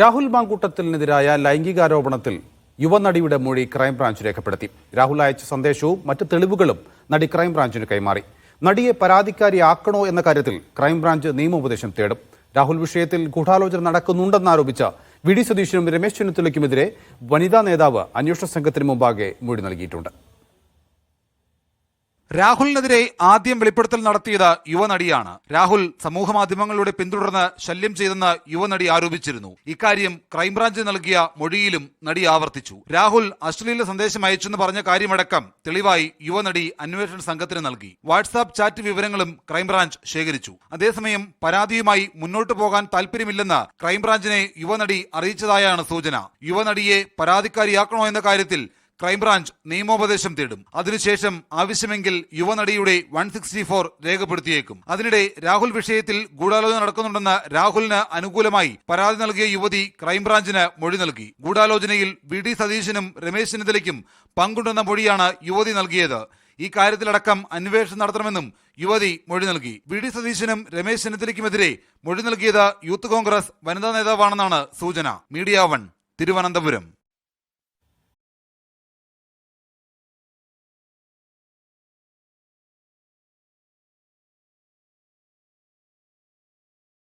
രാഹുൽ മാങ്കൂട്ടത്തിനെതിരായ ലൈംഗികാരോപണത്തിൽ യുവനടിയുടെ മൊഴി ക്രൈംബ്രാഞ്ച് രേഖപ്പെടുത്തി. രാഹുൽ അയച്ച സന്ദേശവും മറ്റ് തെളിവുകളും നടി ക്രൈംബ്രാഞ്ചിന് കൈമാറി. നടിയെ പരാതിക്കാരിയാക്കണോ എന്ന കാര്യത്തിൽ ക്രൈംബ്രാഞ്ച് നിയമോപദേശം തേടും. രാഹുൽ വിഷയത്തിൽ ഗൂഢാലോചന നടക്കുന്നുണ്ടെന്നാരോപിച്ച വി ഡി സതീശനും രമേശ് ചെന്നിത്തലയ്ക്കുമെതിരെ വനിതാ നേതാവ് അന്വേഷണ സംഘത്തിന് മുമ്പാകെ മൊഴി നൽകിയിട്ടുണ്ട്. രാഹുലിനെതിരെ ആദ്യം വെളിപ്പെടുത്തൽ നടത്തിയത് യുവനടിയാണ്. രാഹുൽ സമൂഹമാധ്യമങ്ങളിലൂടെ പിന്തുടർന്ന് ശല്യം ചെയ്തെന്ന് യുവനടി ആരോപിച്ചിരുന്നു. ഇക്കാര്യം ക്രൈംബ്രാഞ്ച് നൽകിയ മൊഴിയിലും നടി ആവർത്തിച്ചു. രാഹുൽ അശ്ലീല സന്ദേശം അയച്ചെന്ന് പറഞ്ഞ കാര്യമടക്കം തെളിവായി യുവനടി അന്വേഷണ സംഘത്തിന് നൽകി. വാട്സാപ്പ് ചാറ്റ് വിവരങ്ങളും ക്രൈംബ്രാഞ്ച് ശേഖരിച്ചു. അതേസമയം പരാതിയുമായി മുന്നോട്ടു പോകാൻ താൽപര്യമില്ലെന്ന് ക്രൈംബ്രാഞ്ചിനെ യുവനടി അറിയിച്ചതായാണ് സൂചന. യുവനടിയെ പരാതിക്കാരിയാക്കണോ എന്ന കാര്യത്തിൽ ക്രൈംബ്രാഞ്ച് നിയമോപദേശം തേടും. അതിനുശേഷം ആവശ്യമെങ്കിൽ യുവനടിയുടെ വൺ സിക്സ്റ്റി ഫോർ രേഖപ്പെടുത്തിയേക്കും. അതിനിടെ രാഹുൽ വിഷയത്തിൽ ഗൂഢാലോചന നടക്കുന്നുണ്ടെന്ന് രാഹുലിന് അനുകൂലമായി പരാതി നൽകിയ യുവതി ക്രൈംബ്രാഞ്ചിന് മൊഴി നൽകി. ഗൂഢാലോചനയിൽ വി ഡി സതീശനും രമേശ് ചെന്നിത്തലയ്ക്കും പങ്കുണ്ടെന്ന മൊഴിയാണ് യുവതി നൽകിയത്. ഈ കാര്യത്തിലടക്കം അന്വേഷണം നടത്തണമെന്നും യുവതി മൊഴി നൽകി. വി ഡി സതീശനും രമേശ് ചെന്നിത്തലയ്ക്കുമെതിരെ മൊഴി നൽകിയത് യൂത്ത് കോൺഗ്രസ് വനിതാ നേതാവാണെന്നാണ് സൂചന. Media one Thiruvananthapuram.